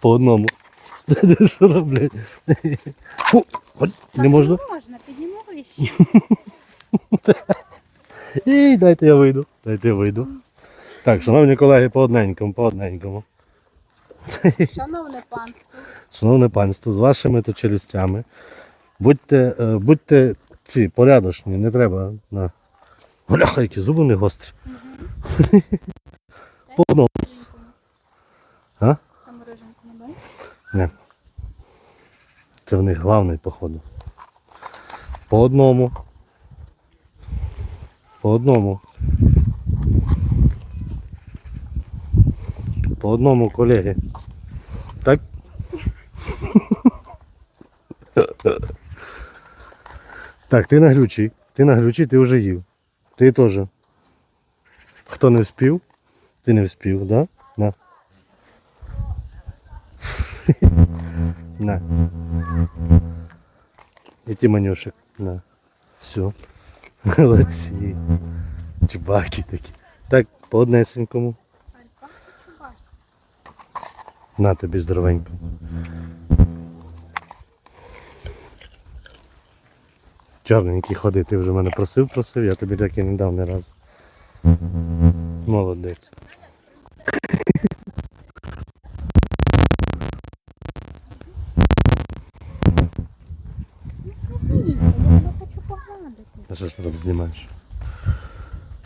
По одному. Що роблять? Фу, не можна. Можна, підніми вище. І дайте я вийду. Дайте я вийду. Так, шановні колеги, по одненькому, по одненькому. Шановне панство. Шановне панство, з вашими то челюстями. Будьте, е, будьте ці порядочні, не треба на. Бляха, які зуби не гострі. По одному. А? Не. Це в них главний, походу. По одному. По одному. По одному, колеги. Так? Так, ти на глючий. Ти на глючий, ти вже їв. Ти теж. Хто не вспів? Ти не вспів, да? На. І ти манюшек. На. Все. Молодці. Чубаки такі. Так, по однесенькому. На тобі здоровенько. Чорненький ходи, ти вже мене просив, просив, я тобі так і не дав ні разу. Молодець. А що ж ти там знімаєш?